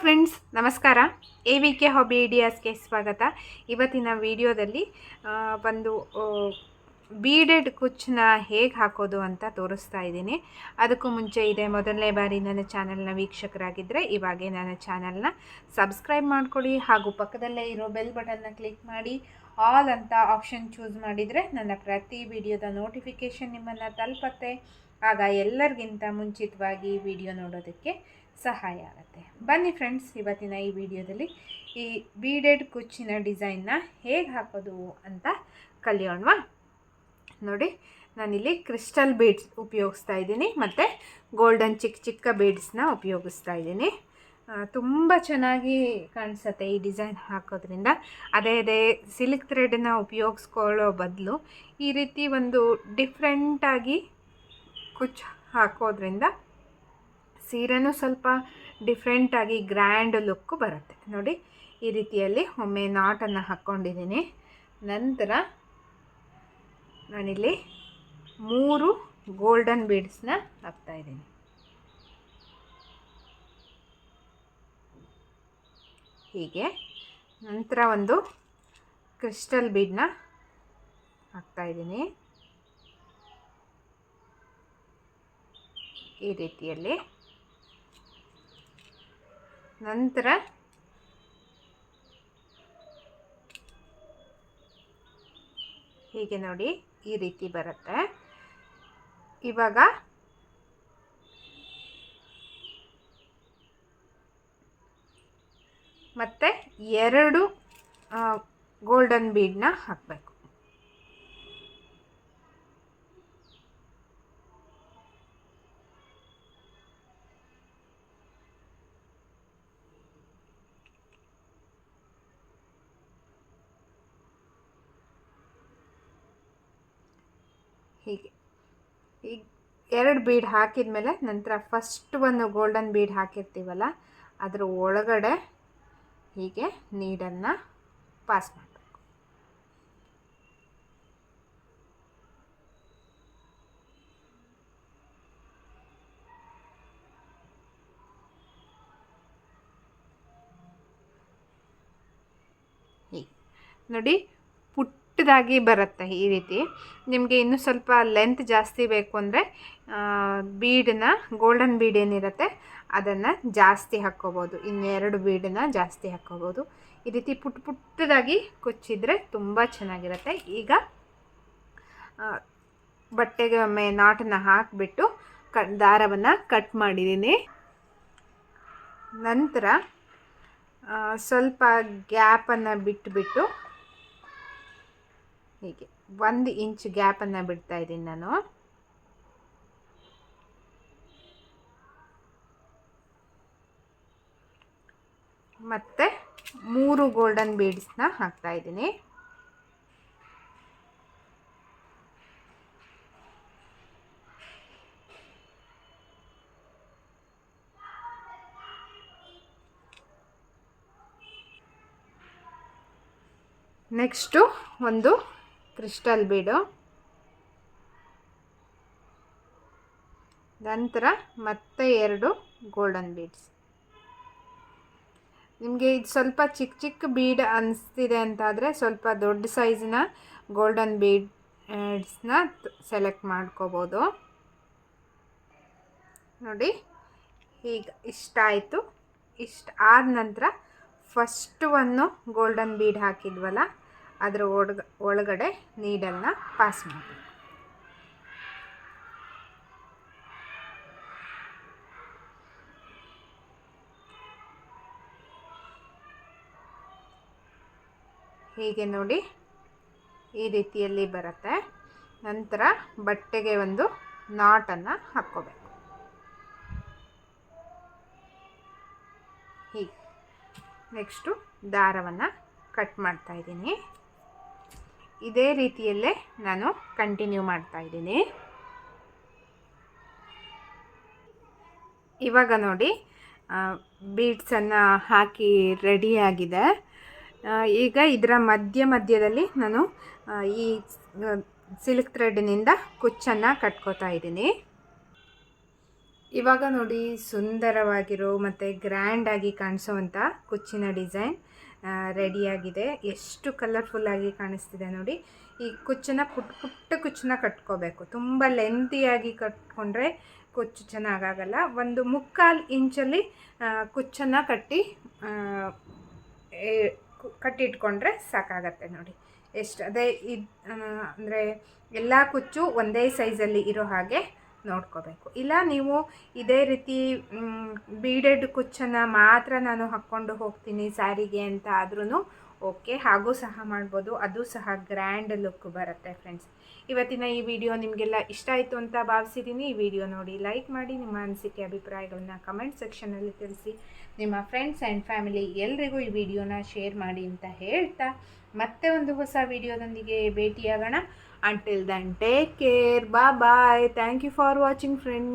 Friends ನಮಸ್ಕಾರ. A V K hobby ಐಡಿಯಾಸ್ಗೆ ಸ್ವಾಗತ. ಇವತ್ತಿನ ವಿಡಿಯೋದಲ್ಲಿ ಒಂದು ಬೀಡೆಡ್ ಕುಚ್ಚನ್ನ ಹೇಗೆ ಹಾಕೋದು ಅಂತ ತೋರಿಸ್ತಾ ಇದ್ದೀನಿ. ಅದಕ್ಕೂ ಮುಂಚೆ ಇದೆ ಮೊದಲನೇ ಬಾರಿ ನನ್ನ ಚಾನಲ್ನ ವೀಕ್ಷಕರಾಗಿದ್ದರೆ ಇವಾಗೆ ನನ್ನ ಚಾನಲ್ನ ಸಬ್ಸ್ಕ್ರೈಬ್ ಮಾಡ್ಕೊಳ್ಳಿ. ಹಾಗೂ ಪಕ್ಕದಲ್ಲೇ ಇರೋ ಬೆಲ್ ಬಟನ್ನ ಕ್ಲಿಕ್ ಮಾಡಿ. ಆಲ್ ಅಂತ ಆಪ್ಷನ್ ಚೂಸ್ ಮಾಡಿದರೆ, ನನ್ನ ಪ್ರತಿ ವಿಡಿಯೋದ ನೋಟಿಫಿಕೇಷನ್ ನಿಮ್ಮನ್ನು ತಲುಪತ್ತೆ. ಆಗ ಎಲ್ಲರಿಗಿಂತ ಮುಂಚಿತವಾಗಿ ವಿಡಿಯೋ ನೋಡೋದಕ್ಕೆ ಸಹಾಯ ಆಗುತ್ತೆ. ಬನ್ನಿ ಫ್ರೆಂಡ್ಸ್ ಇವತ್ತಿನ ಈ ವಿಡಿಯೋದಲ್ಲಿ ಈ ಬೀಡೆಡ್ ಕುಚ್ಚಿನ ಡಿಸೈನ್ನ ಹೇಗೆ ಹಾಕೋದು ಅಂತ ಕಲಿಯೋಣವಾ? ನೋಡಿ, ನಾನಿಲ್ಲಿ ಕ್ರಿಸ್ಟಲ್ ಬೀಡ್ಸ್ ಉಪಯೋಗಿಸ್ತಾ ಇದ್ದೀನಿ, ಮತ್ತು ಗೋಲ್ಡನ್ ಚಿಕ್ಕ ಚಿಕ್ಕ ಬೀಡ್ಸ್ನ ಉಪಯೋಗಿಸ್ತಾ ಇದ್ದೀನಿ. ತುಂಬ ಚೆನ್ನಾಗಿ ಕಾಣಿಸುತ್ತೆ ಈ ಡಿಸೈನ್ ಹಾಕೋದ್ರಿಂದ. ಅದೇ ಅದೇ ಸಿಲ್ಕ್ ಥ್ರೆಡನ್ನ ಉಪಯೋಗಿಸ್ಕೊಳ್ಳೋ ಬದಲು ಈ ರೀತಿ ಒಂದು ಡಿಫ್ರೆಂಟಾಗಿ ಕುಚ್ಚು ಹಾಕೋದ್ರಿಂದ ಸೀರೆನೂ ಸ್ವಲ್ಪ ಡಿಫ್ರೆಂಟಾಗಿ ಗ್ರ್ಯಾಂಡ್ ಲುಕ್ಕು ಬರುತ್ತೆ. ನೋಡಿ, ಈ ರೀತಿಯಲ್ಲಿ ಒಮ್ಮೆ ನಾಟನ್ನು ಹಾಕ್ಕೊಂಡಿದ್ದೀನಿ ನಂತರ ನಾನಿಲ್ಲಿ ಮೂರು ಗೋಲ್ಡನ್ ಬೀಡ್ಸ್ನ ಹಾಕ್ತಾಯಿದ್ದೀನಿ ಹೀಗೆ ನಂತರ ಒಂದು ಕ್ರಿಸ್ಟಲ್ ಹಾಕ್ತಾ ಹಾಕ್ತಾಯಿದ್ದೀನಿ ಈ ರೀತಿಯಲ್ಲಿ. ನಂತರ ಹೀಗೆ ನೋಡಿ ಈ ರೀತಿ ಬರುತ್ತೆ. ಇವಾಗ ಮತ್ತೆ ಎರಡು ಗೋಲ್ಡನ್ ಬೀಡನ್ನ ಹಾಕಬೇಕು. ಹೀಗೆ. ಈಗ ಎರಡು ಬೀಡ್ ಹಾಕಿದ ಮೇಲೆ ನಂತರ ಫಸ್ಟ್ ಒಂದು ಗೋಲ್ಡನ್ ಬೀಡ್ ಹಾಕಿರ್ತೀವಲ್ಲ, ಅದರ ಒಳಗಡೆ ಹೀಗೆ ನೀಡನ್ನು ಪಾಸ್ ಹೀಗೆ. ನೋಡಿ ಪುಟ್ಟದಾಗಿ ಬರುತ್ತೆ ಈ ರೀತಿ. ನಿಮಗೆ ಇನ್ನೂ ಸ್ವಲ್ಪ ಲೆಂತ್ ಜಾಸ್ತಿ ಬೇಕು ಅಂದರೆ ಬೀಡನ್ನ ಗೋಲ್ಡನ್ ಬೀಡ್ ಏನಿರುತ್ತೆ, ಅದನ್ನು ಜಾಸ್ತಿ ಹಾಕ್ಕೋಬೋದು. ಇನ್ನೆರಡು ಬೀಡನ್ನ ಜಾಸ್ತಿ ಹಾಕ್ಕೋಬೋದು. ಈ ರೀತಿ ಪುಟ್ಟ ಪುಟ್ಟದಾಗಿ ಕೊಚ್ಚಿದ್ರೆ ತುಂಬ ಚೆನ್ನಾಗಿರುತ್ತೆ. ಈಗ ಬಟ್ಟೆಗೆ ಒಮ್ಮೆ ನಾಟನ್ನು ಹಾಕಿಬಿಟ್ಟು ಕ, ದಾರವನ್ನು ಕಟ್ ಮಾಡಿದ್ದೀನಿ. ನಂತರ ಸ್ವಲ್ಪ ಗ್ಯಾಪನ್ನು ಬಿಟ್ಟುಬಿಟ್ಟು ಹೀಗೆ ಒಂದು ಇಂಚ್ ಗ್ಯಾಪನ್ನು ಬಿಡ್ತಾ ಇದ್ದೀನಿ ನಾನು. ಮತ್ತೆ ಮೂರು ಗೋಲ್ಡನ್ ಬೀಡ್ಸ್ನ ಹಾಕ್ತಾ ಇದ್ದೀನಿ. ನೆಕ್ಸ್ಟು ಒಂದು ಕ್ರಿಸ್ಟಲ್ ಬೀಡು. ನಂತರ ಮತ್ತೆ ಎರಡು ಗೋಲ್ಡನ್ ಬೀಡ್ಸ್ ನಿಮಗೆ ಇದು ಸ್ವಲ್ಪ ಚಿಕ್ಕ ಚಿಕ್ಕ ಬೀಡ್ ಅನಿಸ್ತಿದೆ ಅಂತಾದರೆ ಸ್ವಲ್ಪ ದೊಡ್ಡ ಸೈಜಿನ ಗೋಲ್ಡನ್ ಬೀಡ್ಸ್ನ ಸೆಲೆಕ್ಟ್ ಮಾಡ್ಕೋಬೋದು. ನೋಡಿ ಈಗ ಇಷ್ಟ ಆಯಿತು. ಇಷ್ಟ ಆದ ನಂತರ ಫಸ್ಟ್ ಒಂದು ಗೋಲ್ಡನ್ ಬೀಡ್ ಹಾಕಿದ್ವಲ್ಲ? ಅದರ ಒಳಗ, ಒಳಗಡೆ ನೀಡನ್ನು ಪಾಸ್ ಮಾಡಿ ಹೀಗೆ ನೋಡಿ ಈ ರೀತಿಯಲ್ಲಿ ಬರುತ್ತೆ. ನಂತರ ಬಟ್ಟೆಗೆ ಒಂದು ನಾಟನ್ನು ಹಾಕ್ಕೋಬೇಕು. ಹೀಗೆ. ನೆಕ್ಸ್ಟು ದಾರವನ್ನು ಕಟ್ ಮಾಡ್ತಾ ಇದ್ದೀನಿ. ಇದೇ ರೀತಿಯಲ್ಲೇ ನಾನು ಕಂಟಿನ್ಯೂ ಮಾಡ್ತಾ ಇದ್ದೀನಿ. ಇವಾಗ ನೋಡಿ ಬೀಡ್ಸನ್ನು ಹಾಕಿ ರೆಡಿಯಾಗಿದೆ ಈಗ ಇದರ ಮಧ್ಯ ಮಧ್ಯದಲ್ಲಿ ನಾನು ಈ ಸಿಲ್ಕ್ ಥ್ರೆಡ್ನಿಂದ ಕುಚ್ಚನ್ನು ಕಟ್ಕೋತಾ ಇದ್ದೀನಿ. ಇವಾಗ ನೋಡಿ, ಸುಂದರವಾಗಿರೋ ಮತ್ತು ಗ್ರ್ಯಾಂಡಾಗಿ ಕಾಣಿಸೋವಂಥ ಕುಚ್ಚಿನ ಡಿಸೈನ್ ರೆಡಿಯಾಗಿದೆ. ಎಷ್ಟು ಕಲರ್ಫುಲ್ಲಾಗಿ ಕಾಣಿಸ್ತಿದೆ ನೋಡಿ. ಈ ಕುಚ್ಚನ್ನ ಪುಟ್ಟ ಪುಟ್ಟ ಕುಚ್ಚನ್ನ ಕಟ್ಕೋಬೇಕು. ತುಂಬ ಲೆಂತಿಯಾಗಿ ಕಟ್ಕೊಂಡ್ರೆ ಕುಚ್ಚು ಚೆನ್ನಾಗಾಗಲ್ಲ. ಒಂದು ಮುಕ್ಕಾಲು ಇಂಚಲ್ಲಿ ಕುಚ್ಚನ್ನು ಕಟ್ಟಿ ಕಟ್ಟಿಟ್ಕೊಂಡ್ರೆ ಸಾಕಾಗತ್ತೆ ನೋಡಿ. ಎಷ್ಟು, ಅದೇ ಇದು ಅಂದರೆ ಎಲ್ಲ ಕುಚ್ಚು ಒಂದೇ ಸೈಜಲ್ಲಿ ಇರೋ ಹಾಗೆ ನೋಡ್ಕೋಬೇಕು. ಇಲ್ಲ ನೀವು ಇದೇ ರೀತಿ ಬೀಡೆಡ್ ಕುಚ್ಚನ್ನು ಮಾತ್ರ ನಾನು ಹಾಕ್ಕೊಂಡು ಹೋಗ್ತೀನಿ ಸ್ಯಾರಿಗೆ ಅಂತ ಆದ್ರೂ ಓಕೆ, ಹಾಗೂ ಸಹ ಮಾಡ್ಬೋದು. ಅದು ಸಹ ಗ್ರ್ಯಾಂಡ್ ಲುಕ್ ಬರುತ್ತೆ ಫ್ರೆಂಡ್ಸ್ ಇವತ್ತಿನ ಈ ವಿಡಿಯೋ ನಿಮಗೆಲ್ಲ ಇಷ್ಟ ಆಯಿತು ಅಂತ ಭಾವಿಸಿದ್ದೀನಿ. ಈ ವಿಡಿಯೋ ನೋಡಿ ಲೈಕ್ ಮಾಡಿ ನಿಮ್ಮ ಅನಿಸಿಕೆ ಅಭಿಪ್ರಾಯಗಳನ್ನ ಕಮೆಂಟ್ ಸೆಕ್ಷನಲ್ಲಿ ತಿಳಿಸಿ. ನಿಮ್ಮ ಫ್ರೆಂಡ್ಸ್ ಆ್ಯಂಡ್ ಫ್ಯಾಮಿಲಿ ಎಲ್ರಿಗೂ ಈ ವಿಡಿಯೋನ ಶೇರ್ ಮಾಡಿ ಅಂತ ಹೇಳ್ತಾ ಮತ್ತೆ ಒಂದು ಹೊಸ ವಿಡಿಯೋದೊಂದಿಗೆ ಭೇಟಿಯಾಗೋಣ. ಅಂಟಿಲ್ ದನ್ ಟೇಕ್ ಕೇರ್ ಬಾ bye thank you for watching friends